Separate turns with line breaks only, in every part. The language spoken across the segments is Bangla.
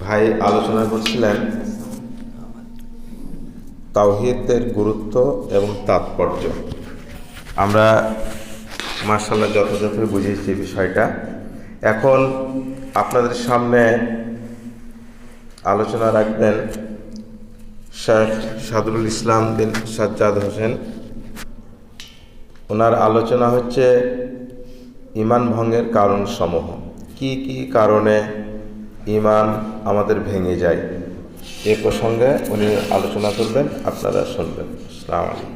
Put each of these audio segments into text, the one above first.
ভাই আলোচনা করছিলেন তাওহিদের গুরুত্ব এবং তাৎপর্য। আমরা মার্শাল্লাহ যথাযথ বুঝিয়েছি বিষয়টা। এখন আপনাদের সামনে আলোচনা রাখবেন শেখ সাদরুল ইসলাম বিন সাজ্জাদ হোসেন। ওনার আলোচনা হচ্ছে ইমান ভঙ্গের কারণ সমূহ কি কি কারণে ইমান আমাদের ভেঙে যায়। এ প্রসঙ্গে উনি আলোচনা করবেন আপনারা শুনবেন। আসসালামু আলাইকুম।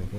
নাকি?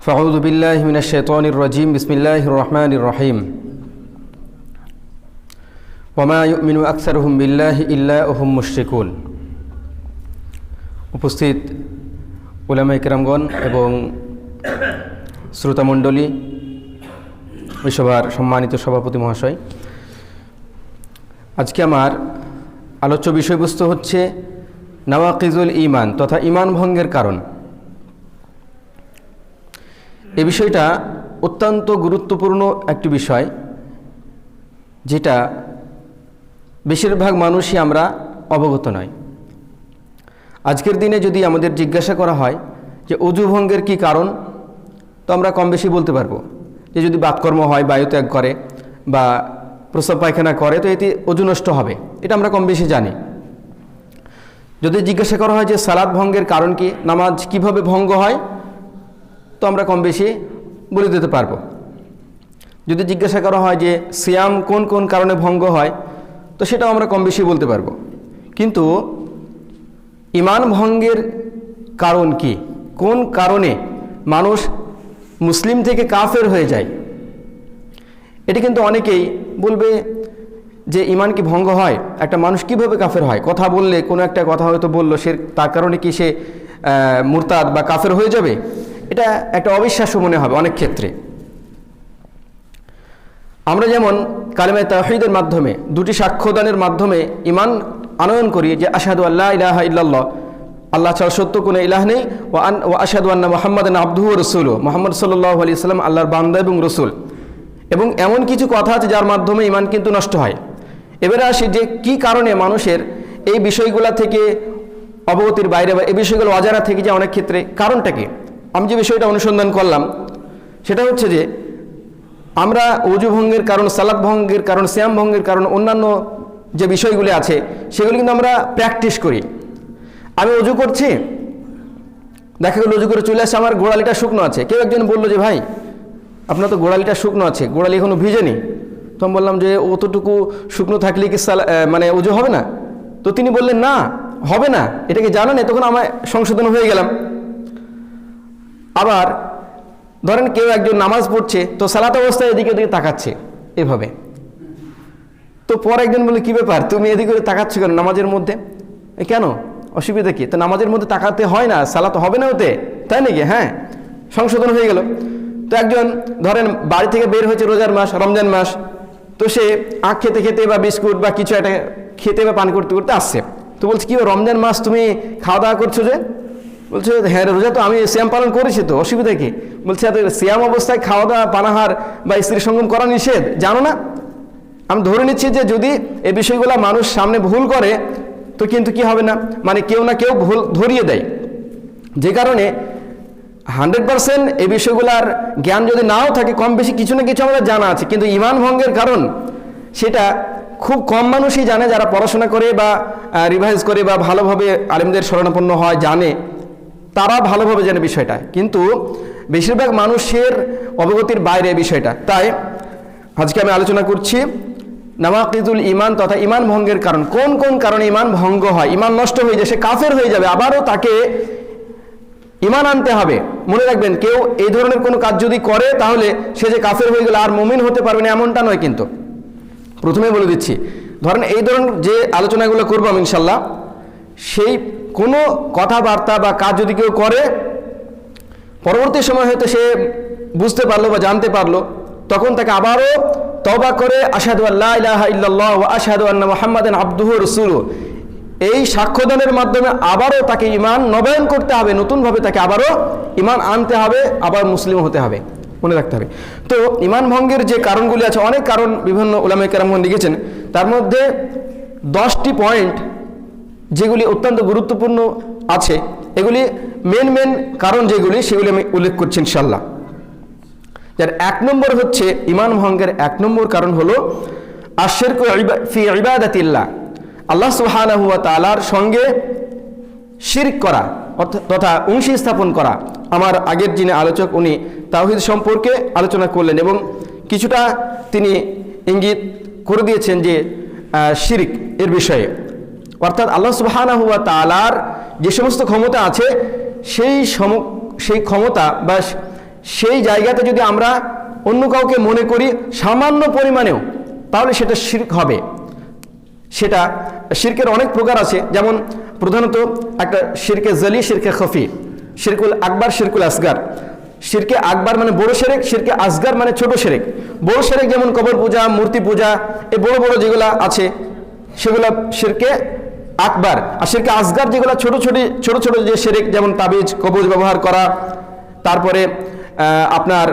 فأعوذ بالله من الشيطان الرجيم بسم الله الرحمن الرحيم وما يؤمن أكثرهم بالله إلا وهم مشركون উপস্থিত উলামাই কেরামগণ এবং শ্রোতামণ্ডলী ওই সভার সম্মানিত সভাপতি মহাশয় আজকে আমার আলোচ্য বিষয়বস্তু হচ্ছে নওয়াকিজুল ইমান তথা ইমান ভঙ্গের কারণ এ বিষয়টা অত্যন্ত গুরুত্বপূর্ণ একটি বিষয়, যেটা বেশিরভাগ মানুষই আমরা অবগত নয় আজকের দিনে যদি আমাদের জিজ্ঞাসা করা হয় যে অজু ভঙ্গের কী কারণ, তো আমরা কম বেশি বলতে পারব যে যদি বাতকর্ম হয় বায়ু ত্যাগ করে বা প্রস্রাব পায়খানা করে, তো এতে অজু নষ্ট হবে, এটা আমরা কম বেশি জানি। যদি জিজ্ঞাসা করা হয় যে সালাদ ভঙ্গের কারণ কি, নামাজ কীভাবে ভঙ্গ হয় তো আমরা কম বেশি বলে দিতে পারব। যদি জিজ্ঞাসা করা হয় যে সিয়াম কোন কোন কারণে ভঙ্গ হয়, তো সেটাও আমরা কম বেশি বলতে পারব। কিন্তু ইমান ভঙ্গের কারণ কি? কোন কারণে মানুষ মুসলিম থেকে কাফের হয়ে যায়? এটি কিন্তু অনেকেই বলবে যে ইমান কি ভঙ্গ হয়? একটা মানুষ কীভাবে কাফের হয়? কথা বললে কোনো একটা কথা হয়তো বলল, সে তার কারণে কি সে মুরতাদ বা কাফের হয়ে যাবে? এটা একটা অবিশ্বাস্য মনে হবে অনেক ক্ষেত্রে। আমরা যেমন কালেমায় তাহিদের মাধ্যমে, দুটি সাক্ষ্যদানের মাধ্যমে ইমান আনয়ন করি যে আসাদু আল্লাহ ইলাহা ইল্লাল্লাহ, আল্লাহ ছাড়া সত্য কোনো ইলাহ নেই ও আন ও আসাদু আন্না মোহাম্মদ আব্দু রসুল মোহাম্মদ সাল্লাহ আলি সাল্লাম আল্লাহর বান্দা এবং রসুল। এবং এমন কিছু কথা আছে যার মাধ্যমে ইমান কিন্তু নষ্ট হয়। এবারে আসি যে কি কারণে মানুষের এই বিষয়গুলা থেকে অবগতির বাইরে বা এই বিষয়গুলো অজানা থেকে যে অনেক ক্ষেত্রে কারণটা কি? আমি যে বিষয়টা অনুসন্ধান করলাম, সেটা হচ্ছে যে আমরা অজু ভঙ্গের কারণ সালাদ ভঙ্গের কারণ শ্যাম ভঙ্গের কারণ, অন্যান্য যে বিষয়গুলি আছে, সেগুলি কিন্তু আমরা প্র্যাকটিস করি। আমি অজু করছি, দেখা গেল অজু করে চলে আসছে আমার গোড়ালিটা শুকনো আছে। কেউ একজন বলল যে, ভাই, আপনার তো গোড়ালিটা শুকনো আছে, গোড়ালি এখনও ভিজেনি। তো আমি বললাম যে, অতটুকু শুকনো থাকলে কি সালা মানে অজু হবে না? তো তিনি বললেন, না, হবে না। এটাকে জানা নেই তখন আমার সংশোধন হয়ে গেলাম। আবার ধরেন কেউ একজন নামাজ পড়ছে, তো সালাত অবস্থায় এদিকে ওদিকে তাকাচ্ছে এভাবে। তো পর একজন বলে কী ব্যাপার? তুমি এদিকে তাকাচ্ছ কেন নামাজের মধ্যে? কেন? অসুবিধা কি? তো নামাজের মধ্যে তাকাতে হয় না, সালাত হবে না ওতে, তাই নাকি? হ্যাঁ সংশোধন হয়ে গেল। তো একজন ধরেন বাড়ি থেকে বের হয়েছে রোজার মাস, রমজান মাস, তো সে আখ খেতে খেতে বা বিস্কুট বা কিছু একটা খেতে বা পান করতে করতে আসছে। তো বলছে, কি রমজান মাস তুমি খাওয়া দাওয়া করছ যে? বলছে হ্যাঁ রোজা তো আমি শ্যাম পালন করেছি তো, অসুবিধা কি? বলছে শ্যাম অবস্থায় খাওয়া দাওয়া পানাহার বা স্ত্রী সঙ্গম করা নিষেধ? জানো না? আমি ধরে নিচ্ছি যে যদি এই বিষয়গুলো মানুষ সামনে ভুল করে, তো কিন্তু কি হবে না? মানে কেউ না কেউ ভুল ধরিয়ে দেয়। যে কারণে হান্ড্রেড পারসেন্ট এই বিষয়গুলার জ্ঞান যদি নাও থাকে, কম বেশি কিছু না কিছু আমাদের জানা আছে। কিন্তু ইমান ভঙ্গের কারণ সেটা খুব কম মানুষই জানে যারা পড়াশোনা করে বা রিভাইজ করে বা ভালোভাবে আলিমদের শরণাপন্ন হয়, জানে। তারা ভালোভাবে জানে বিষয়টা। কিন্তু বেশিরভাগ মানুষের অবগতির বাইরে বিষয়টা। তাই আজকে আমি আলোচনা করছি নামাকিদুল ইমান তথা ইমান ভঙ্গের কারণ। কোন কোন কারণে ইমান ভঙ্গ হয়? ইমান নষ্ট হয়ে যায়, সে কাফের হয়ে যাবে, আবারও তাকে ইমান আনতে হবে। মনে রাখবেন, কেউ এই ধরনের কোনো কাজ যদি করে, তাহলে সে যে কাফের হয়ে গেলে আর মমিন হতে পারবে না, এমনটা নয় কিন্তু। প্রথমে বলে দিচ্ছি, ধরেন এই ধরনের যে আলোচনাগুলো করব আমি ইনশাল্লাহ, সেই কোনো কথাবার্তা বা কাজ যদি কেউ করে, পরবর্তী সময় হয়তো সে বুঝতে পারল বা জানতে পারল, তখন তাকে আবারও তবা করে আসাদু আল্লাহ ইলাহা ইল্লাল্লাহ ও আসাদু আন্না মোহাম্মদান আব্দুহ রসুল এই সাক্ষ্যদানের মাধ্যমে আবারও তাকে ইমান নবায়ন করতে হবে, নতুনভাবে তাকে আবারও ইমান আনতে হবে, আবার মুসলিম হতে হবে, মনে রাখতে হবে। তো ইমান ভঙ্গের যে কারণগুলি আছে, অনেক কারণ বিভিন্ন ওলামে কেরামগণ লিখেছেন, তার মধ্যে দশটি পয়েন্ট যেগুলি অত্যন্ত গুরুত্বপূর্ণ আছে, এগুলি মেন মেন কারণ যেগুলি, সেগুলি আমি উল্লেখ করছি ইনশাল্লাহ যার এক নম্বর হচ্ছে ইমান ভঙ্গের এক নম্বর কারণ হলো আশের ফি ইবাদাতিল্লাহ। আল্লাহ সুবহানাহু ওয়া তাআলার সঙ্গে শিরক করা তথা অংশী স্থাপন করা। আমার আগের যিনি আলোচক, উনি তাওহিদ সম্পর্কে আলোচনা করলেন এবং কিছুটা তিনি ইঙ্গিত করে দিয়েছেন যে শিরিক এর বিষয়ে। অর্থাৎ আল্লাহ সুবহানাহু ওয়া তালার যে সমস্ত ক্ষমতা আছে, সেই সম, সেই ক্ষমতা বা সেই জায়গাতে যদি আমরা অন্য কাউকে মনে করি সামান্য পরিমাণেও, তাহলে সেটা শিরক হবে। সেটা শিরকের অনেক প্রকার আছে। যেমন প্রধানত একটা শিরকে জলি, শিরকে খফি, শিরকুল আকবর, শিরকুল আসগার। শিরকে আকবর মানে বড় সেরেক শিরকে আসগার মানে ছোট সেরেক বড় সেরেক যেমন কবর পূজা, মূর্তি পূজা, এই বড় বড় যেগুলো আছে, সেগুলো শিরকে আকবর আর শিরকে আসগার যেগুলো ছোট ছোট ছোট ছোট যে সেরেক যেমন তাবিজ, কবজ ব্যবহার করা, তারপরে আপনার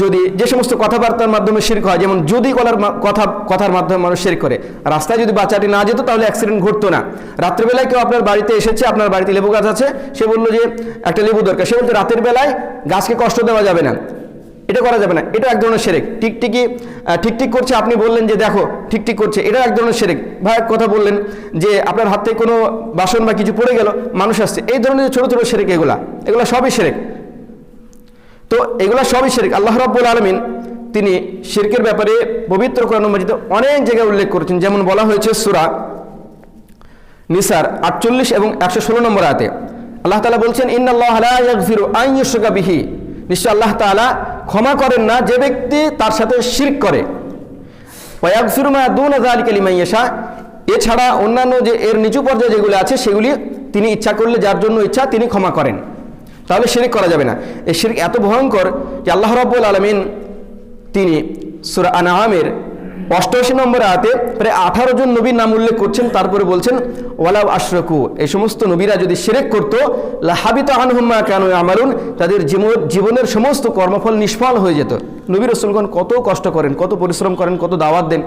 যদি যে সমস্ত কথাবার্তার মাধ্যমে শিরক হয়, যেমন যদি কলার কথা, কথার মাধ্যমে মানুষ শিরক করে, রাস্তায় যদি বাচ্চাটি না যেত তাহলে অ্যাক্সিডেন্ট ঘটতো না। রাত্রেবেলায় কেউ আপনার বাড়িতে এসেছে, আপনার বাড়িতে লেবু গাছ আছে, সে বলল যে, একটা লেবু দরকার। সে বলতো, রাতের বেলায় গাছকে কষ্ট দেওয়া যাবে না। এটা করা যাবে না, এটা এক ধরনের সেরেক। টিকটিকি ঠিকঠিক করছে, আপনি বললেন যে দেখো ঠিকঠিক করছে, এটা এক ধরনের সেরেক। ভাই কথা বললেন যে আপনার হাত কোনো বাসন বা কিছু পড়ে গেল, মানুষ আসছে। এই ধরনের ছোটো ছোটো সেরেক এগুলা এগুলা সবই সেরেক। তো এগুলো সবই শিরক আল্লাহ রাব্বুল আলমিন তিনি শিরকের ব্যাপারে পবিত্র কোরআন অনেক জায়গায় উল্লেখ করেছেন। যেমন বলা হয়েছে সুরা নিসার আটচল্লিশ এবং একশো ষোলো নম্বর আয়াতে। আল্লাহ তালা বলছেন, ইন্নাল্লাহ লা ইয়াগফিরু আন ইউশরাকা বিহি। নিশ্চয় আল্লাহ তাআলা ক্ষমা করেন না যে ব্যক্তি তার সাথে শির্ক করে। ওয়াগফিরু মা দুনা যালিকা লিমান ইয়াশা। এছাড়া অন্যান্য যে এর নিচু পর্যায়ে যেগুলো আছে, সেগুলি তিনি ইচ্ছা করলে, যার জন্য ইচ্ছা, তিনি ক্ষমা করেন। তাহলে শিরিক করা যাবে না। এই শিরিক এত ভয়ঙ্কর যে আল্লাহ রব্বুল আলমিন তিনি সুরা আনআমের অষ্টআশি নম্বর আয়াতে প্রায় আঠারো জন নবীর নাম উল্লেখ করছেন, তারপরে বলছেন, ওয়ালাউ আশরকু এই সমস্ত নবীরা যদি শিরেক করতো, লাহাবিত আনহুম্মা কেন আমারুন তাদের জীবন- জীবনের সমস্ত কর্মফল নিষ্ফল হয়ে যেত। নবী রসুলগণ কত কষ্ট করেন, কত পরিশ্রম করেন, কত দাওয়াত দেন।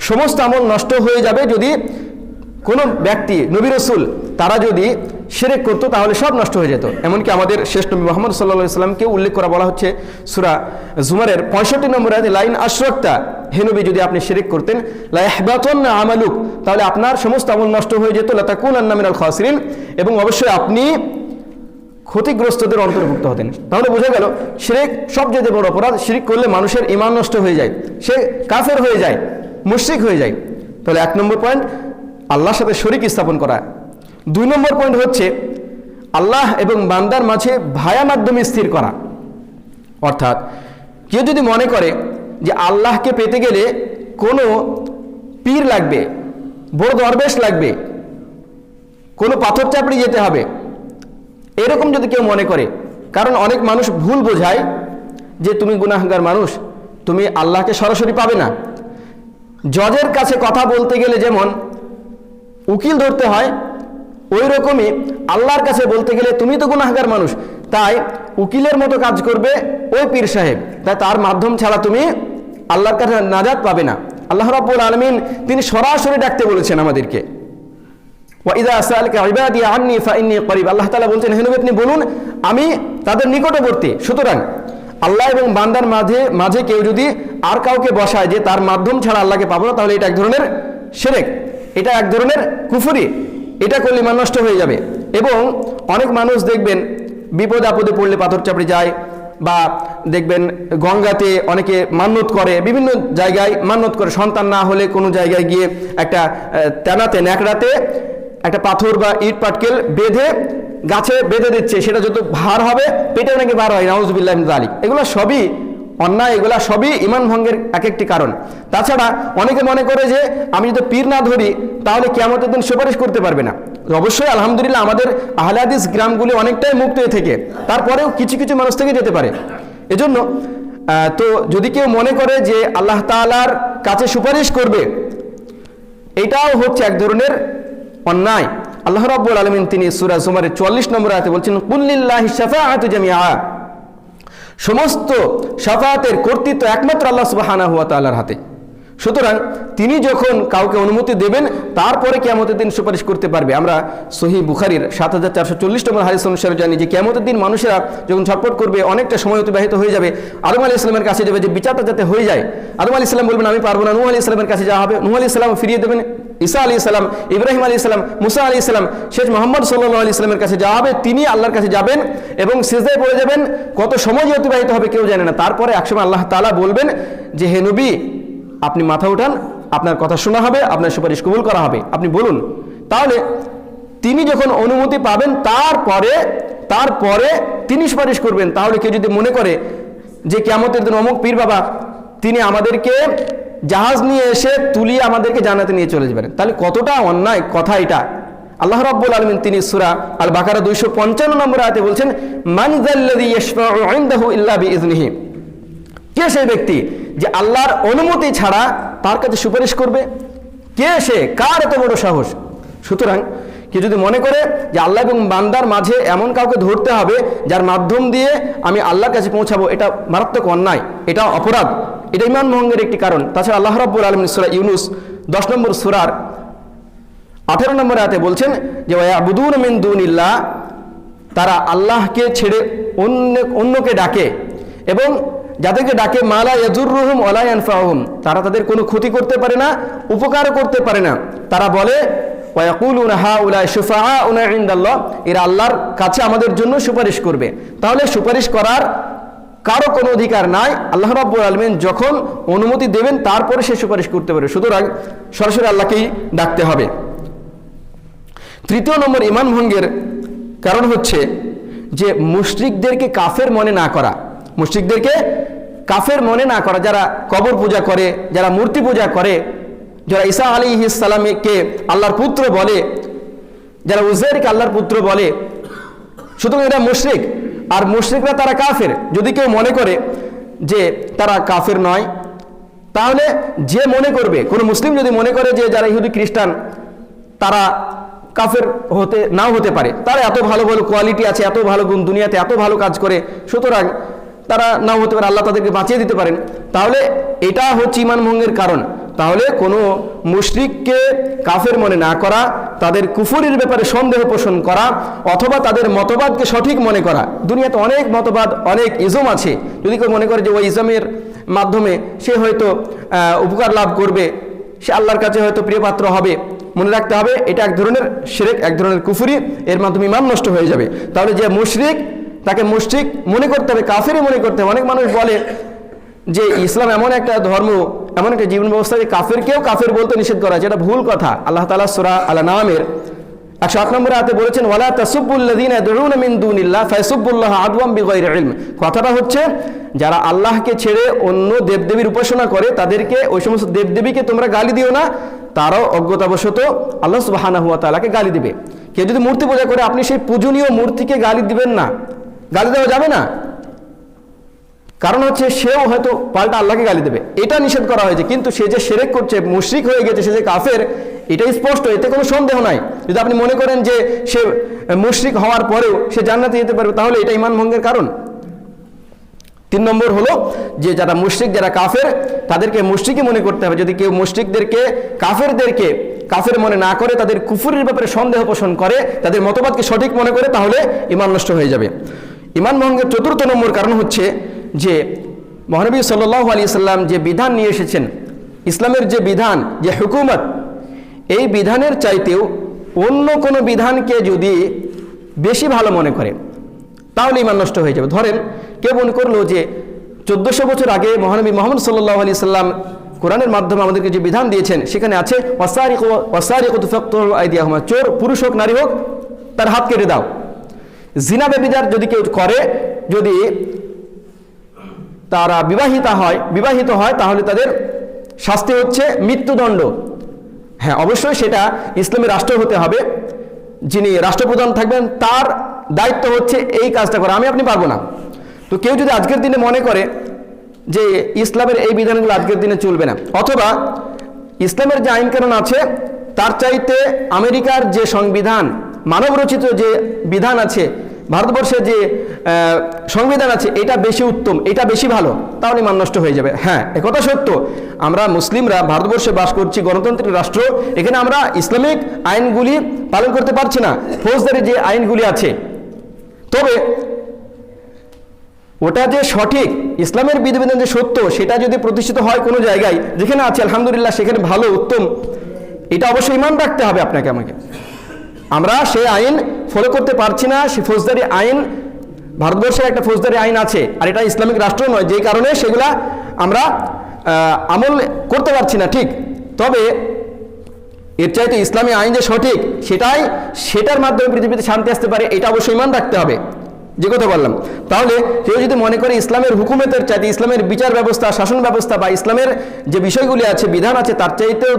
সমস্ত আমল নষ্ট হয়ে যাবে যদি কোনো ব্যক্তি, নবী রসুল, তারা যদি সেরেক করতো তাহলে সব নষ্ট হয়ে যেত। এমনকি আমাদের শ্রেষ্ঠ নবী মোহাম্মদ সাল্লা সাল্লামকে উল্লেখ করা বলা হচ্ছে সুরা জুমারের পঁয়ষট্টি নম্বর লাইন আশ্রক্তা, হে নবী, যদি আপনি সেরেক করতেন লাহবাতন আমালুক, তাহলে আপনার সমস্ত আমল নষ্ট হয়ে যেত লাতাকুন আন্নামিনাল খাসরিন। এবং অবশ্যই আপনি ক্ষতিগ্রস্তদের অন্তর্ভুক্ত হতেন। তাহলে বোঝা গেল, শিরেক সবচেয়ে বড় অপরাধ, শিরিক করলে মানুষের ইমান নষ্ট হয়ে যায়, সে কাফের হয়ে যায়, মুশরিক হয়ে যায়। তাহলে এক নম্বর পয়েন্ট আল্লাহর সাথে শরিক স্থাপন করা। দুই নম্বর পয়েন্ট হচ্ছে আল্লাহ এবং বান্দার মাঝে ভায়া মাধ্যমে স্থির করা। অর্থাৎ কেউ যদি মনে করে যে আল্লাহকে পেতে গেলে কোনো পীর লাগবে, বড় দরবেশ লাগবে, কোনো পাথর চাপড়ি যেতে হবে, এরকম যদি কেউ মনে করে, কারণ অনেক মানুষ ভুল বোঝায় যে তুমি গুনাহগার মানুষ, তুমি আল্লাহকে সরাসরি পাবে না। জজের কাছে কথা বলতে গেলে যেমন উকিল ধরতে হয় ওই রকমই আল্লাহর কাছে বলতে গেলে তুমি তো গুনাহগার মানুষ, তাই উকিলের মতো কাজ করবে ওই পীর সাহেব। তাই তার মাধ্যম ছাড়া তুমি আল্লাহর কাছে নাজাত পাবে না। আল্লাহ রাব্বুল আলমিন তিনি সরাসরি ডাকতে বলেছেন আমাদেরকে। ওয়াইদা আসালকে ইবাদি আন্নি ফাইন্নি করিব। আল্লাহ তাআলা বলছেন, হে নবী, আপনি বলুন, আমি তাদের নিকটবর্তী। সুতরাং আল্লাহ এবং বান্দার মাঝে মাঝে কেউ যদি আর কাউকে বসায় যে তার মাধ্যম ছাড়া আল্লাহকে পাবো না, তাহলে এটা এক ধরনের সেরেক এটা এক ধরনের কুফুরি। এটা করলে নষ্ট হয়ে যাবে। এবং অনেক মানুষ দেখবেন বিপদ আপদে পড়লে পাথর চাপড়ে যায় বা দেখবেন গঙ্গাতে অনেকে মান্যত করে, বিভিন্ন জায়গায় মান্যত করে। সন্তান না হলে কোনো জায়গায় গিয়ে একটা তেনাতে, ন্যাকড়াতে একটা পাথর বা ইট পাটকেল বেঁধে গাছে বেঁধে দিচ্ছে। সেটা যত ভার হবে পেটে নাকি বার হয়, নাউজুবিল্লাহ আলী এগুলো সবই অন্যায় এগুলা সবই ইমান ভঙ্গের এক একটি কারণ। তাছাড়া অনেকে মনে করে যে, আমি যদি পীর না ধরি, তাহলে কেমতের দিন সুপারিশ করতে পারবে না। অবশ্যই আলহামদুলিল্লাহ আমাদের আহলাদিস গ্রামগুলি অনেকটাই মুক্ত হয়ে থেকে, তারপরেও কিছু কিছু মানুষ থেকে যেতে পারে। এজন্য তো যদি কেউ মনে করে যে আল্লাহ তাআলার কাছে সুপারিশ করবে, এটাও হচ্ছে এক ধরনের অন্যায়। আল্লাহ রাব্বুল আলামিন তিনি সূরা জুমারের 44 নম্বর আয়াতে বলছেন কুল্লিল্লাহি শাফাআতু জামিআ। সমস্ত সাফাতের কর্তৃত্ব একমাত্র আল্লাহ সুবাহানা হুয়া তাল্লার হাতে। সুতরাং তিনি যখন কাউকে অনুমতি দেবেন, তারপরে কেয়ামতের দিন সুপারিশ করতে পারবে। আমরা সহি বুখারির সাত হাজার চারশো চল্লিশ নম্বর হাদিস অনুসারে জানি যে, কেয়ামতের দিন মানুষেরা যখন ছটপট করবে, অনেকটা সময় অতিবাহিত হয়ে যাবে। আদম আলী ইসলামের কাছে যাবে যে, বিচারটা যাতে হয়ে যায়। আদম আলী ইসলাম বলবেন, আমি পারব না। নুহ আলী ইসলামের কাছে যাওয়া হবে। নুহ আলী ইসলাম ফিরিয়ে দেবেন। ঈসা আলী ইসলাম ইব্রাহিম আলী ইসলাম মুসা আলী ইসলাম শেষ মোহাম্মদ সাল্লাহ আলী ইসলামের কাছে যাওয়া হবে। তিনি আল্লাহর কাছে যাবেন এবং সিজদায় পড়ে যাবেন। কত সময় অতিবাহিত হবে কেউ জানে না। তারপরে একসময় আল্লাহ তালা বলবেন যে, হে নবী আপনি মাথা উঠান, আপনার কথা শোনা হবে, আপনার সুপারিশ কবুল করা হবে। আপনি বলুন, তাহলে তিনি যখন অনুমতি পাবেন, তারপরে তারপরে তিনি সুপারিশ করবেন। তাহলে কেউ যদি মনে করে যে কেমতের দিন অমুক পীর বাবা, তিনি আমাদেরকে জাহাজ নিয়ে এসে তুলিয়ে আমাদেরকে জানাতে নিয়ে চলে যাবেন। তাহলে কতটা অন্যায় কথা এটা। আল্লাহ রাব্বুল আলমিন তিনি সুরা আল বাকারা দুইশো পঞ্চান্ন নম্বর আয়াতে বলছেন ইনদাহু ইল্লা বিইজনিহি কে সেই ব্যক্তি? যে আল্লাহর অনুমতি ছাড়া তার কাছে সুপারিশ করবে। কে সে? কার এত বড় সাহস? সুতরাং কেউ যদি মনে করে যে আল্লাহ এবং বান্দার মাঝে এমন কাউকে ধরতে হবে যার মাধ্যম দিয়ে আমি আল্লাহর কাছে পৌঁছাবো, এটা মারাত্মক অন্যায়, এটা অপরাধ, এটা ইমান ভঙ্গের একটি কারণ। তাছাড়া আল্লাহ রব্বুল আলমিন সুরা ইউনুস দশ নম্বর সুরার আঠেরো নম্বর আয়াতে বলছেন যে ওয়াবুদুন মিন দুনিল্লাহ তারা আল্লাহকে ছেড়ে অন্য, অন্যকে ডাকে এবং যাদেরকে ডাকে মালা ইয়াজুররুহুম ওয়ালা ইয়ানফাহুম তারা তাদের কোনো ক্ষতি করতে পারে না, উপকারও করতে পারে না। তারা বলে এরা আল্লাহর কাছে আমাদের জন্য সুপারিশ করবে। তাহলে সুপারিশ করার কারও কোনো অধিকার নাই। আল্লাহ রাব্বুল আলমিন যখন অনুমতি দেবেন, তারপরে সে সুপারিশ করতে পারে সুতরাং সরাসরি আল্লাহকেই ডাকতে হবে। তৃতীয় নম্বর ইমান ভঙ্গের কারণ হচ্ছে যে, মুশরিকদেরকে কাফের মনে না করা। মুশরিকদেরকে কাফের মনে না করা, যারা কবর পূজা করে, যারা মূর্তি পূজা করে, যারা ঈসা আলী ইসালামকে আল্লাহর পুত্র বলে, যারা উজেরকে আল্লাহর পুত্র বলে, সুতরাং এটা মুশরিক। আর মুশরিকরা তারা কাফের। যদি কেউ মনে করে যে তারা কাফের নয়, তাহলে যে মনে করবে, কোনো মুসলিম যদি মনে করে যে যারা ইহুদি খ্রিস্টান, তারা কাফের হতে, নাও হতে পারে। তারা এত ভালো ভালো কোয়ালিটি আছে, এত ভালো গুণ, দুনিয়াতে এত ভালো কাজ করে, সুতরাং তারা নাও হতে পারে, আল্লাহ তাদেরকে বাঁচিয়ে দিতে পারেন। তাহলে এটা হচ্ছে ইমান ভঙ্গের কারণ। তাহলে কোনো মুশরিককে কাফের মনে না করা, তাদের কুফুরির ব্যাপারে সন্দেহ পোষণ করা, অথবা তাদের মতবাদকে সঠিক মনে করা। দুনিয়াতে অনেক মতবাদ, অনেক ইজম আছে। যদি কেউ মনে করে যে ওই ইজমের মাধ্যমে সে হয়তো উপকার লাভ করবে, সে আল্লাহর কাছে হয়তো প্রিয়পাত্র হবে, মনে রাখতে হবে এটা এক ধরনের শিরেক, এক ধরনের কুফুরি, এর মাধ্যমে ইমান নষ্ট হয়ে যাবে। তাহলে যে মুশরিক তাকে মুশরিক মনে করতে হবে, কাফেরই মনে করতে হবে। অনেক মানুষ বলে যে ইসলাম এমন একটা ধর্ম, এমন একটা জীবন ব্যবস্থা যে কাফেরকেও কাফের বলতে নিষেধ করা এটা ভুল কথা। আল্লাহ তালা সুরা আল্লাহ নামের একশো আট নম্বরে হাতে বলেছেন, ওয়ালা দুনিল্লাহ ফায়াসুবুল্লাহ আদওয়াম বিগাইরি ইলম। কথাটা হচ্ছে, যারা আল্লাহকে ছেড়ে অন্য দেবদেবীর উপাসনা করে, তাদেরকে ওই সমস্ত দেবদেবীকে তোমরা গালি দিও না, তারাও অজ্ঞতাবশত আল্লাহ সুবহানাহু ওয়া তাআলাকে গালি দিবে। কেউ যদি মূর্তি পূজা করে, আপনি সেই পূজনীয় মূর্তিকে গালি দিবেন না। গালি দেওয়া যাবে না। কারণ হচ্ছে সেও হয়তো পাল্টা আল্লাহকে গালি দেবে। এটা নিষেধ করা হয়েছে। কিন্তু সে যে সেরেক করছে, মুশরিক হয়ে গেছে, সে যে কাফের, এটাই স্পষ্ট। এতে কোনো সন্দেহ নাই। যদি আপনি মনে করেন যে সে মুশরিক হওয়ার পরেও সে জান্নাতে যেতে পারবে, তাহলে এটা ইমান ভঙ্গের কারণ। তিন নম্বর হলো যে যারা মুশরিক, যারা কাফের, তাদেরকে মুশরিকই মনে করতে হবে। যদি কেউ মুশরিকদেরকে, কাফেরদেরকে কাফের মনে না করে, তাদের কুফুরের ব্যাপারে সন্দেহ পোষণ করে, তাদের মতবাদকে সঠিক মনে করে, তাহলে ইমান নষ্ট হয়ে যাবে। ইমান ভঙ্গের চতুর্থ নম্বর কারণ হচ্ছে যে মহানবী সাল্লাহ আলী সাল্লাম যে বিধান নিয়ে এসেছেন, ইসলামের যে বিধান, যে হুকুমত, এই বিধানের চাইতেও অন্য কোনো বিধানকে যদি বেশি ভালো মনে করে, তাহলে ইমান নষ্ট হয়ে যাবে। ধরেন, কেউ মনে করল যে চোদ্দোশো বছর আগে মহানবী মোহাম্মদ সাল্লাহ আলি সাল্লাম কোরআনের মাধ্যমে আমাদেরকে যে বিধান দিয়েছেন, সেখানে আছে ওয়াসারিক আইদিয়াহমা চোর, পুরুষ হোক, নারী হোক, তার হাত কেটে দাও। জিনা বেবিদার যদি কেউ করে, যদি তারা বিবাহিতা হয়, বিবাহিত হয়, তাহলে তাদের শাস্তি হচ্ছে মৃত্যুদণ্ড। হ্যাঁ অবশ্যই সেটা ইসলামী রাষ্ট্র হতে হবে। যিনি রাষ্ট্রপ্রধান থাকবেন, তার দায়িত্ব হচ্ছে এই কাজটা করা। আমি আপনি পারব না। তো কেউ যদি আজকের দিনে মনে করে যে ইসলামের এই বিধানগুলো আজকের দিনে চলবে না, অথবা ইসলামের যে আইনকানুন আছে, তার চাইতে আমেরিকার যে সংবিধান মানবরচিত যে বিধান আছে, ভারতবর্ষের যে সংবিধান আছে, এটা বেশি উত্তম, এটা বেশি ভালো, তাহলে মান নষ্ট হয়ে যাবে। হ্যাঁ একথা সত্য। আমরা মুসলিমরা ভারতবর্ষে বাস করছি গণতান্ত্রিক রাষ্ট্র, এখানে আমরা ইসলামিক আইনগুলি পালন করতে পারছি না, ফৌজদারি যে আইনগুলি আছে। তবে, ওটা যে সঠিক, ইসলামের বিধিবিধান যে সত্য, সেটা যদি প্রতিষ্ঠিত হয় কোনো জায়গায়, যেখানে আছে, আলহামদুলিল্লাহ, সেখানে ভালো, উত্তম, এটা অবশ্যই ইমান রাখতে হবে আপনাকে, আমাকে। আমরা সেই আইন ফলো করতে পারছি না সে ফৌজদারি আইন, ভারতবর্ষের একটা ফৌজদারি আইন আছে, আর এটা ইসলামিক রাষ্ট্র নয়, যেই কারণে সেগুলা আমরা আমল করতে পারছি না, ঠিক। তবে এর চাইতে ইসলামী আইন যে সঠিক, সেটাই, সেটার মাধ্যমে পৃথিবীতে শান্তি আসতে পারে, এটা অবশ্যই মান রাখতে হবে। যে কথা বললাম। তাহলে কেউ যদি মনে করে ইসলামের হুকুমতের চাইতে ইসলামের বিচার ব্যবস্থা, শাসন ব্যবস্থা বা ইসলামের যে বিষয়গুলি আছে, বিধান আছে, তার চাইতেও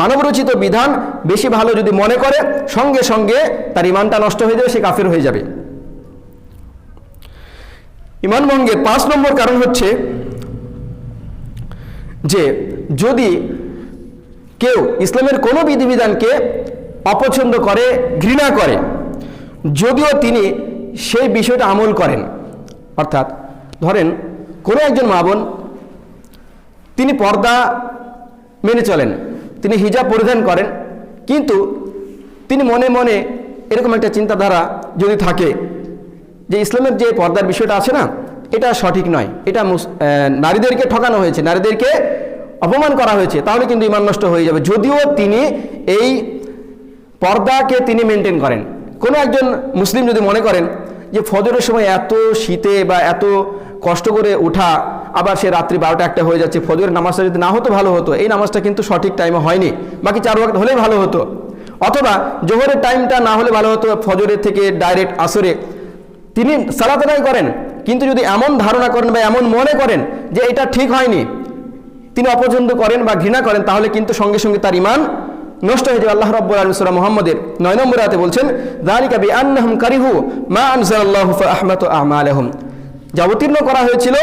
মানবরচিত বিধান বেশি ভালো যদি মনে করে, সঙ্গে সঙ্গে তার ইমানটা নষ্ট হয়ে যাবে, সে কাফের হয়ে যাবে। ইমান ভঙ্গের পাঁচ নম্বর কারণ হচ্ছে যে, যদি কেউ ইসলামের কোনো বিধিবিধানকে অপছন্দ করে, ঘৃণা করে, যদিও তিনি সেই বিষয়টা আমল করেন। অর্থাৎ ধরেন, কোনো একজন মা বোন, তিনি পর্দা মেনে চলেন, তিনি হিজাব পরিধান করেন, কিন্তু তিনি মনে মনে এরকম একটা চিন্তাধারা যদি থাকে যে ইসলামের যে পর্দার বিষয়টা আছে না, এটা সঠিক নয়, এটা নারীদেরকে ঠকানো হয়েছে, নারীদেরকে অপমান করা হয়েছে, তাহলে কিন্তু ইমান নষ্ট হয়ে যাবে। যদিও তিনি এই পর্দাকে তিনি মেনটেন করেন। কোনো একজন মুসলিম যদি মনে করেন যে ফজরের সময় এত শীতে বা এত কষ্ট করে ওঠা, আবার সে রাত্রি বারোটা একটা হয়ে যাচ্ছে, ফজরের নামাজটা যদি না হতো ভালো হতো, এই নামাজটা কিন্তু সঠিক টাইমে হয়নি। বাকি চার ওয়াক্ত হলেই ভালো হতো। অথবা জোহরের টাইমটা না হলে ভালো হতো, ফজরের থেকে ডাইরেক্ট আসরে। তিনি সালাত করেন, কিন্তু যদি এমন ধারণা করেন বা এমন মনে করেন যে এটা ঠিক হয়নি, তিনি অপছন্দ করেন বা ঘৃণা করেন, তাহলে কিন্তু সঙ্গে সঙ্গে তার ইমান নষ্ট হয়ে যাবে আল্লাহ রব্বুল আলম সুরা মোহাম্মদের। নয় নম্বর হাতে বলছেন, দালিকা বি আন্নাহুম কারিহু মা আনজালাল্লাহু ফাআহমাতু আমালাহুম। যা অবতীর্ণ করা হয়েছিল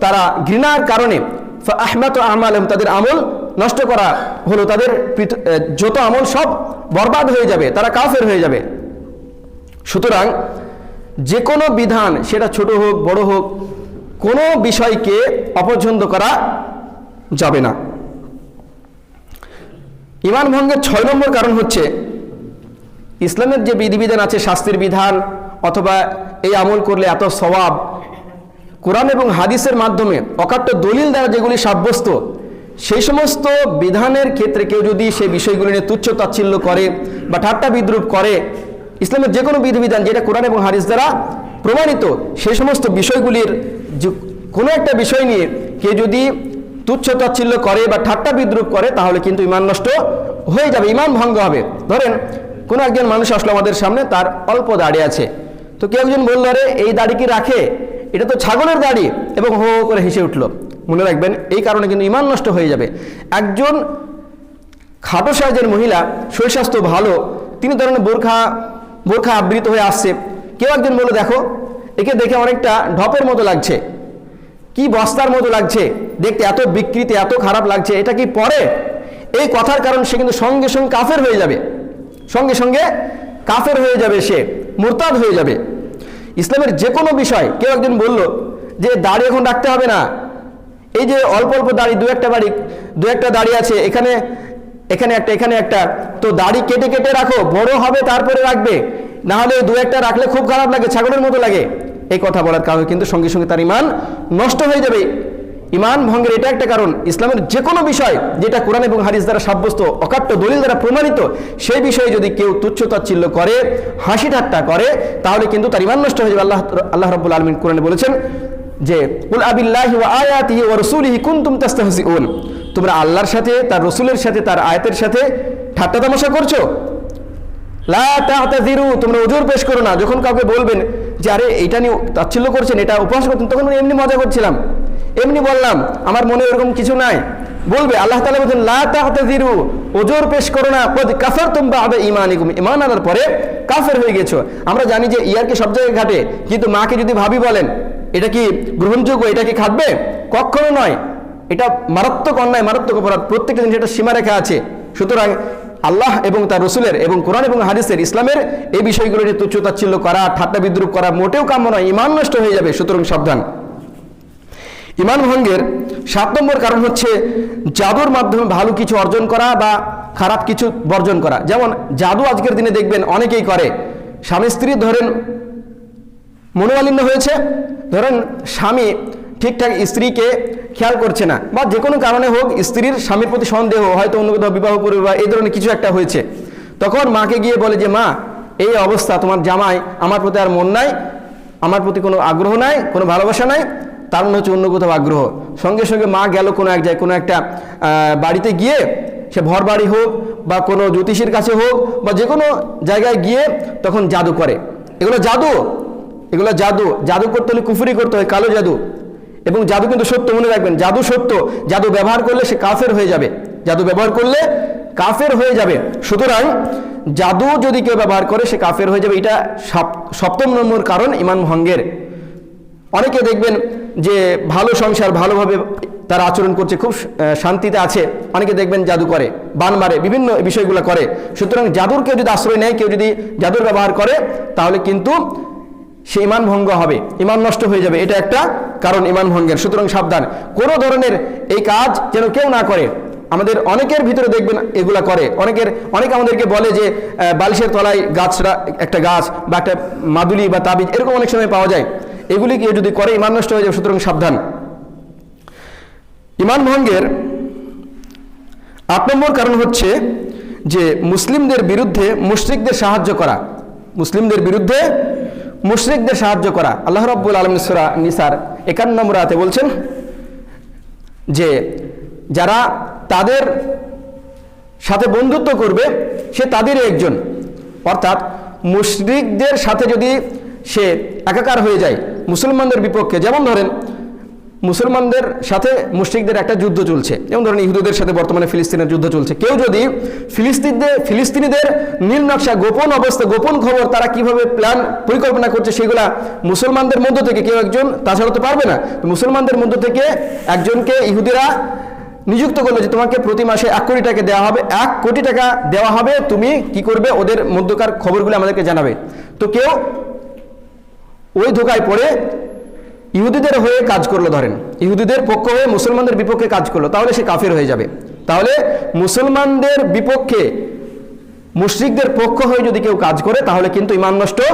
তারা ঘৃণার কারণে। ফাআহমাতু আমালাহুম, তাদের আমল নষ্ট করা হলো, তাদের যত আমল সব বরবাদ হয়ে যাবে, তারা কাফের হয়ে যাবে। সুতরাং যে কোনো বিধান, সেটা ছোট হোক, বড় হোক, কোনো বিষয়কে অপছন্দ করা যাবে না। ইমান ভঙ্গের ছয় নম্বর কারণ হচ্ছে ইসলামের যে বিধিবিধান আছে, শাস্তির বিধান অথবা এই আমল করলে এত সওয়াব, কোরআন এবং হাদিসের মাধ্যমে অকাট্য দলিল দ্বারা যেগুলি সাব্যস্ত, সেই সমস্ত বিধানের ক্ষেত্রে কেউ যদি সে বিষয়গুলি নিয়ে তুচ্ছ তাচ্ছিল্য করে বা ঠাট্টা বিদ্রুপ করে, ইসলামের যে কোনো বিধিবিধান যেটা কোরআন এবং হাদিস দ্বারা প্রমাণিত, সেই সমস্ত বিষয়গুলির কোনো একটা বিষয় নিয়ে কেউ যদি তুচ্ছ তাচ্ছিল্য করে বা ঠাট্টা বিদ্রুপ করে, তাহলে কিন্তু ইমান নষ্ট হয়ে যাবে, ইমান ভঙ্গ হবে। ধরেন, কোনো একজন মানুষ আসলো আমাদের সামনে, তার অল্প দাড়ি আছে। তো কেউ একজন বলল রে এই দাড়ি কি রাখে? এটা তো ছাগলের দাড়ি। এবং হো করে হেসে উঠল। মনে রাখবেন, এই কারণে কিন্তু ইমান নষ্ট হয়ে যাবে। একজন খাটো সাইজের মহিলা, শরীর স্বাস্থ্য ভালো, তিনি ধরেন বোরখা বোরখা আবৃত হয়ে আসছে। কেউ একজন বলে দেখো, একে দেখে অনেকটা ঢপের মতো লাগছে। কি বস্তার মতো লাগছে? দেখতে এত বিকৃতি, এত খারাপ লাগছে, এটা কি পরে? এই কথার কারণ সে কিন্তু সঙ্গে সঙ্গে কাফের হয়ে যাবে। সঙ্গে সঙ্গে কাফের হয়ে যাবে সে, মুরতাদ হয়ে যাবে। ইসলামের যে কোনো বিষয়, কেউ একজন বলল যে দাড়ি এখন রাখতে হবে না। এই যে অল্প অল্প দাড়ি, দু একটা বাড়ি, দু একটা দাড়ি আছে, এখানে এখানে একটা এখানে একটা। তো দাড়ি কেটে কেটে রাখো, বড় হবে, তারপরে রাখবে। না হলে দু একটা রাখলে খুব খারাপ লাগে, ছাগলের মতো লাগে। এই কথা বলার কারণে কিন্তু সঙ্গে সঙ্গে তার ইমান নষ্ট হয়ে যাবে। ইমান ভঙ্গের এটা একটা কারণ। ইসলামের যে কোনো বিষয় যেটা কোরআন এবং হাদিস দ্বারা সাব্যস্ত, অকাট্য দলিল দ্বারা প্রমাণিত, সেই বিষয়ে যদি কেউ তুচ্ছ তাচ্ছিল্য করে, হাসি ঠাট্টা করে, তাহলে কিন্তু তার ইমান নষ্ট হয়ে যাবে। আল্লাহ আল্লাহ রব্বুল আলমিন কোরআনে বলেছেন যে, কুল আবিল্লাহি ওয়া আয়াতিহি ওয়া রাসূলিহি কুনতুম তাস্তাহজিউন। তোমরা আল্লাহর সাথে, তার রসুলের সাথে, তার আয়াতের সাথে ঠাট্টা তামাশা করছ? তোমরা ওজোর পেশ করো না। যখন কাউকে বলবেন যে, আরে এটা নিয়ে তাচ্ছিল্য করছেন, এটা উপহাস করতেন তখন এমনি মজা করছিলাম। এমনি বললাম, আমার মনে এরকম কিছু নাই। বলবে, আল্লাহ তাআলা বলছেন, লা তাহতাযিরু ওজোর পেশ করো না। কদ কাফারতুম বা'দা ঈমানিকুম। ইমান আনার পরে কাফের হয়ে গেছো। আমরা জানি যে ইয়ারকে সব জায়গায় ঘাটে। কিন্তু মাকে যদি ভাবি বলেন, এটা কি গ্রহণযোগ্য? এটা কি খাটবে? কখনো নয়। এটা মারাত্মক অন্যায়, মারাত্মক অপরাধ। প্রত্যেকটা জিনিস এটা সীমারেখা আছে। সুতরাং আল্লাহ এবং তার রসুলের এবং কোরআন এবং হাদিসের ইসলামের এই বিষয়গুলো নিয়ে তুচ্ছ তাচ্ছিল্য করা, ঠাট্টা বিদ্রুপ করা মোটেও কাম্য নয়, ইমান নষ্ট হয়ে যাবে, সুতরাং সাবধান। ইমান ভঙ্গের সাত নম্বর কারণ হচ্ছে জাদুর মাধ্যমে ভালো কিছু অর্জন করা বা খারাপ কিছু বর্জন করা। যেমন জাদু আজকের দিনে দেখবেন অনেকেই করে। স্বামী স্ত্রী ধরেন মনোমালিন্য হয়েছে, ধরেন স্বামী ঠিকঠাক স্ত্রীকে খেয়াল করছে না। বা যে কোনো কারণে হোক স্ত্রীর স্বামীর প্রতি সন্দেহ, হয়তো অন্য কোথাও বিবাহ করবে বা এই ধরনের কিছু একটা হয়েছে। তখন মাকে গিয়ে বলে যে, মা, এই অবস্থা, তোমার জামাই আমার প্রতি আর মন নাই, আমার প্রতি কোনো আগ্রহ নাই, কোনো ভালোবাসা নাই, তার মনে হচ্ছে অন্য কোথাও আগ্রহ। সঙ্গে সঙ্গে মা গেল কোনো এক জায়গায়, কোনো একটা বাড়িতে গিয়ে সে ভর বাড়ি হোক বা কোনো জ্যোতিষীর কাছে হোক বা যে কোনো জায়গায় গিয়ে তখন জাদু করে। এগুলো জাদু এগুলো জাদু। জাদু করতে হলে কুফুরি করতে হয়, কালো জাদু। এবং জাদু কিন্তু সত্য, মনে রাখবেন, জাদু সত্য। জাদু ব্যবহার করলে সে কাফের হয়ে যাবে। জাদু ব্যবহার করলে কাফের হয়ে যাবে। সুতরাং জাদু যদি কেউ ব্যবহার করে, সে কাফের হয়ে যাবে। এটা সপ- সপ্তম নম্বর কারণ ইমান ভঙ্গের। অনেকে দেখবেন যে ভালো সংসার ভালোভাবে তারা আচরণ করছে, খুব শান্তিতে আছে। অনেকে দেখবেন জাদু করে, বান মারে, বিভিন্ন বিষয়গুলো করে। সুতরাং জাদুর কেউ যদি আশ্রয় নেয়, কেউ যদি জাদুর ব্যবহার করে, তাহলে কিন্তু সে ইমান ভঙ্গ হবে, ইমান নষ্ট হয়ে যাবে, এটা একটা কারণ ইমান ভঙ্গের। সুতরাং সাবধান। কোনো ধরনের এই কাজ যেন কেউ না করে। আমাদের অনেকের ভিতরে দেখবেন এগুলা করে। অনেকের, অনেকে আমাদেরকে বলে যে বালিশের তলায় গাছরা, একটা গাছ বা একটা মাদুলি বা তাবিজ, এরকম অনেক সময় পাওয়া যায়। এগুলি কেউ যদি করে, ইমান নষ্ট হয়ে যাবে, সুতরাং সাবধান। ইমান ভঙ্গের আট নম্বর কারণ হচ্ছে যে, মুসলিমদের বিরুদ্ধে মুশরিকদের সাহায্য করা। মুসলিমদের বিরুদ্ধে মুশরিকদের সাহায্য করা। আল্লাহ রব্বুল আলম সুরা নিসার একান্ন নম্বর বলছেন যে, যারা তাদের সাথে বন্ধুত্ব করবে, সে তাদেরই একজন। অর্থাৎ মুশরিকদের সাথে যদি সে একাকার হয়ে যায়, মুসলমানদের বিপক্ষে, যেমন ধরেন মুসলমানদের সাথে মুশরিকদের একটা যুদ্ধ চলছে। যেমন ধরেন ইহুদুদের সাথে বর্তমানে ফিলিস্তিনের যুদ্ধ চলছে। কেউ যদি ফিলিস্তিনদের, ফিলিস্তিনিদের নীল নকশা, গোপন অবস্থা, গোপন খবর তারা কীভাবে প্ল্যান পরিকল্পনা করছে সেগুলা মুসলমানদের মধ্য থেকে কেউ একজন তাছাড়া তো পারবে না। মুসলমানদের মধ্য থেকে একজনকে ইহুদিরা নিযুক্ত করল যে তোমাকে প্রতি মাসে এক কোটি টাকা দেওয়া হবে, এক কোটি টাকা দেওয়া হবে, তুমি কি করবে? ওদের মধ্যকার খবরগুলো আমাদেরকে জানাবে। তো কেউ ওই ধোকায় পড়ে ইহুদিদের হয়ে কাজ করল, ধরেন। ইহুদিদের পক্ষ হয়ে মুসলমানদের বিপক্ষে কাজ করল, তাহলে সে কাফের হয়ে যাবে। তাহলে মুসলমানদের বিপক্ষে মুশ্রিকদের পক্ষ হয়ে যদি কেউ কাজ করে, তাহলে কিন্তু ইমান নষ্ট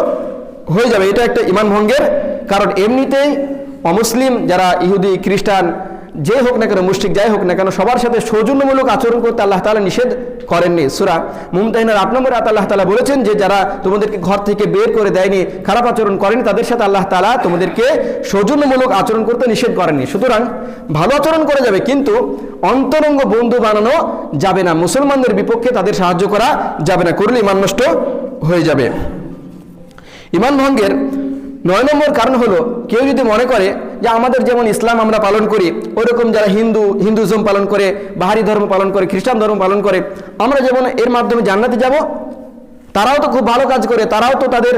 হয়ে যাবে। এটা একটা ইমান ভঙ্গের কারণ। এমনিতেই অমুসলিম যারা ইহুদি, খ্রিস্টান যে হোক না কেন, মুশরিক যাই হোক না কেন, সবার সাথে সৌজন্যমূলক আচরণ করতে আল্লাহ তালা নিষেধ করেননি। সুরা মুমতাহিনার আট নম্বর আয়াত আল্লাহ তাআলা বলেছেন যে, যারা তোমাদেরকে ঘর থেকে বের করে দেয়নি, খারাপ আচরণ করেনি, তাদের সাথে আল্লাহ তালা তোমাদেরকে সৌজন্যমূলক আচরণ করতে নিষেধ করেননি। সুতরাং ভালো আচরণ করা যাবে, কিন্তু অন্তরঙ্গ বন্ধু বানানো যাবে না। মুসলমানদের বিপক্ষে তাদের সাহায্য করা যাবে না। করলে ইমান নষ্ট হয়ে যাবে। ইমান ভঙ্গের নয় নম্বর কারণ হলো, কেউ যদি মনে করে যে আমাদের যেমন ইসলাম আমরা পালন করি, ওরকম যারা হিন্দু, হিন্দুজম পালন করে, বাহারি ধর্ম পালন করে, খ্রিস্টান ধর্ম পালন করে, আমরা যেমন এর মাধ্যমে জান্নাতে যাব, তারাও তো খুব ভালো কাজ করে, তারাও তো তাদের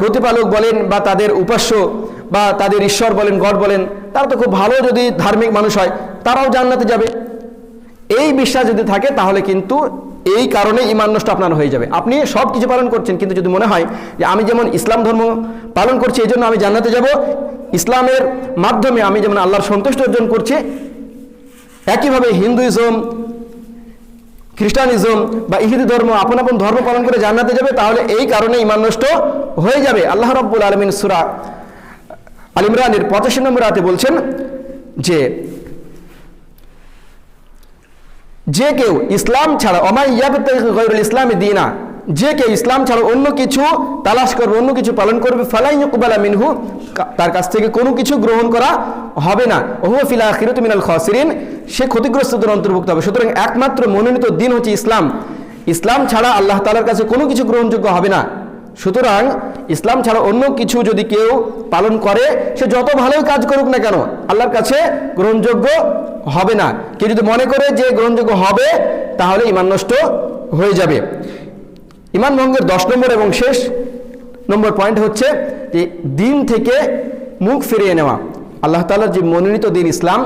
প্রতিপালক বলেন বা তাদের উপাস্য বা তাদের ঈশ্বর বলেন, গড বলেন, তারা তো খুব ভালো যদি ধার্মিক মানুষ হয়, তারাও জান্নাতে যাবে। এই বিশ্বাস যদি থাকে তাহলে কিন্তু এই কারণে ইমান নষ্ট আপনার হয়ে যাবে। আপনি সব কিছু পালন করছেন, কিন্তু যদি মনে হয় যে আমি যেমন ইসলাম ধর্ম পালন করছি এই জন্য আমি জান্নাতে যাব, ইসলামের মাধ্যমে আমি যেমন আল্লাহর সন্তুষ্ট অর্জন করছি, একইভাবে হিন্দুইজম, খ্রিস্টানিজম বা ইহুদি ধর্ম, আপন আপন ধর্ম পালন করে জান্নাতে যাবে, তাহলে এই কারণে ইমান নষ্ট হয়ে যাবে। আল্লাহ রব্বুল আলমিন সুরা আলিমরানের পঁচাশি নম্বর আয়াতে বলছেন যে যে কেউ ইসলাম ছাড়া অমাই ইয়াবুল ইসলামী দিনা, যে কেউ ইসলাম ছাড়া অন্য কিছু তালাশ করবে, অন্য কিছু পালন করবে, ফালাই ইউকবালা মিনহু তার কাছ থেকে কোনো কিছু গ্রহণ করা হবে না। ওহু ফিলা খিরুত মিনাল খাসিরিন, সে ক্ষতিগ্রস্তদের অন্তর্ভুক্ত হবে। সুতরাং একমাত্র মনোনীত দিন হচ্ছে ইসলাম। ইসলাম ছাড়া আল্লাহ তালার কাছে কোনো কিছু গ্রহণযোগ্য হবে না। সুতরাং ইসলাম ছাড়া অন্য কিছু যদি কেউ পালন করে, সে যত ভালোই কাজ করুক না কেন, আল্লাহর কাছে গ্রহণযোগ্য হবে না। কেউ যদি মনে করে যে গ্রহণযোগ্য হবে, তাহলে ইমান নষ্ট হয়ে যাবে। ইমান ভঙ্গের দশ নম্বর এবং শেষ নম্বর পয়েন্ট হচ্ছে যে দিন থেকে মুখ ফিরিয়ে নেওয়া। আল্লাহ তাআলার যে মনোনীত দিন ইসলাম,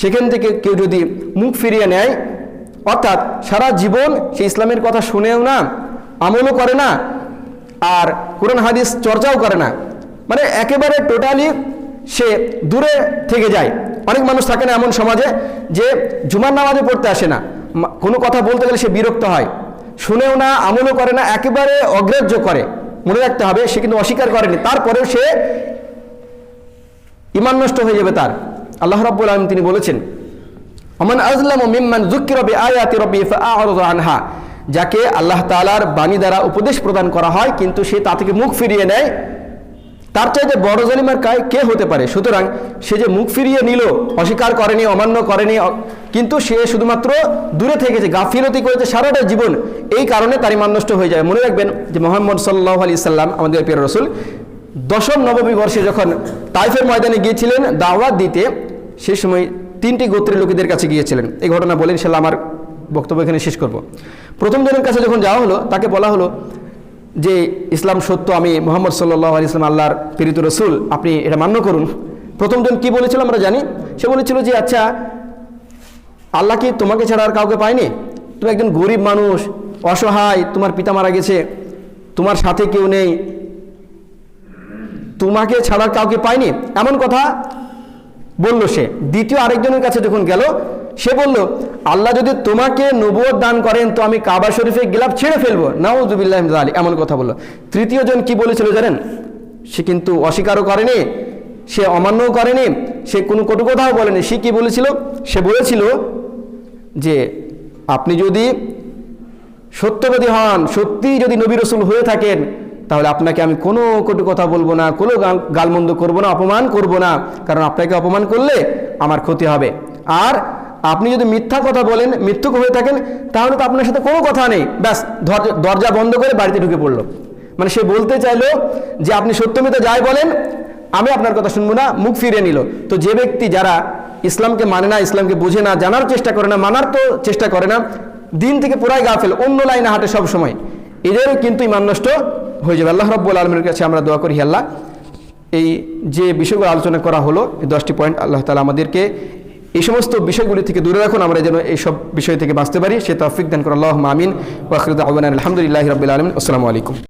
সেখান থেকে কেউ যদি মুখ ফিরিয়ে নেয়, অর্থাৎ সারা জীবন সে ইসলামের কথা শুনেও না, আমলও করে না আর কোরআন হাদিস চর্চাও করে না। মানে একেবারে টোটালি সে দূরে থেকে যায়। অনেক মানুষ থাকে না এমন সমাজে যে জুমার নামাজে পড়তে আসে না। কোনো কথা বলতে গেলে সে বিরক্ত হয়। শুনেও না, আমলও করে না, একেবারে অগ্রাহ্য করে। মনে রাখতে হবে, সে কিন্তু অস্বীকার করেনি। তারপরেও সে ইমান নষ্ট হয়ে যাবে তার। আল্লাহ রাব্বুল আলামিন তিনি বলেছেন, অমান আজলাম মিম্মান যুক্কি রবি আয়াতি রবি আনহা। যাকে আল্লাহ তাআলার বাণী দ্বারা উপদেশ প্রদান করা হয়, কিন্তু সে তা থেকে মুখ ফিরিয়ে নেয়। তার চাইতে বড় জালিমার কায় কে হতে পারে? সুতরাং সে যে মুখ ফিরিয়ে নিল, অস্বীকার করেনি, অমান্য করেনি, কিন্তু সে শুধুমাত্র দূরে থেকেছে গাফিলতি করেছে সারাটা জীবন। এই কারণে তার ইমান নষ্ট হয়ে যায়। মনে রাখবেন যে মোহাম্মদ সাল্লাহ আলি সাল্লাম, আমাদের প্রিয় রসুল, দশম নবমী বর্ষে যখন তাইফের ময়দানে গিয়েছিলেন, দাওয়াত দিতে, সে সময় তিনটি গোত্রের লোকেদের কাছে গিয়েছিলেন। এই ঘটনা বলেন ইনশাল্লাহ আমার বক্তব্য এখানে শেষ করব। প্রথম জনের কাছে যখন যাওয়া হলো, তাকে বলা হলো যে, ইসলাম সত্য, আমি মোহাম্মদ সাল্লাহ আলি ইসলাম আল্লাহর প্রেরিত রসুল, আপনি এটা মান্য করুন। প্রথমজন কি বলেছিল আমরা জানি? সে বলেছিল যে আচ্ছা আল্লাহ কি তোমাকে ছাড়া আর কাউকে পায়নি? তুমি একজন গরিব মানুষ, অসহায়, তোমার পিতা মারা গেছে, তোমার সাথে কেউ নেই, তোমাকে ছাড়া কাউকে পায়নি? এমন কথা বলল সে। দ্বিতীয় আরেকজনের কাছে যখন গেল সে বলল, আল্লাহ যদি তোমাকে নবুয়ত দান করেন, তো আমি কাবা শরীফে গিলাফ ছেড়ে ফেলব। নাউজুবিল্লাহ আলী এমন কথা বলল। তৃতীয় জন কি বলেছিল জানেন? সে কিন্তু অস্বীকারও করেনি, সে অমান্যও করেনি, সে কোনো কটু কথাও বলেনি। সে কি বলেছিল? সে বলেছিল যে, আপনি যদি সত্যবাদী হন, সত্যিই যদি নবী রসুল হয়ে থাকেন, তাহলে আপনাকে আমি কোনো কটু কথা বলব না, কোনো গাল- গালমন্দ করব না, অপমান করব না। কারণ আপনাকে অপমান করলে আমার ক্ষতি হবে। আর আপনি যদি মিথ্যা কথা বলেন, মিথ্যুক হয়ে থাকেন, তাহলে তো আপনার সাথে কোনো কথা নেই। ব্যাস দরজা- বন্ধ করে বাড়িতে ঢুকে পড়ল। মানে সে বলতে চাইলো যে, আপনি সত্যমিত যাই বলেন, আমি আপনার কথা শুনব না, মুখ ফিরিয়ে নিল। তো যে ব্যক্তি যারা ইসলামকে মানে না, ইসলামকে বুঝে না, জানার চেষ্টা করে না, মানার তো চেষ্টা করে না, দিন থেকে পুরাই গাফেল, অন্য লাইনে হাঁটে সব সময়। এদেরও কিন্তু ইমান নষ্ট হয়ে যাবে। আল্লাহ রব্বুল আলমের কাছে আমরা দোয়া করি আল্লাহ। এই যে বিষয়গুলো আলোচনা করা হলো, এই দশটি পয়েন্ট আল্লাহ তালা আমাদেরকে এই সমস্ত বিষয়গুলি থেকে দূরে রাখুন, আমরা যেন এইসব বিষয় থেকে বাঁচতে পারি। সে তৌফিক দান করে মামিন ওয়াখরুদ আলহামদুলিল্লাহ রবিল আলম আসসালামু আলাইকুম।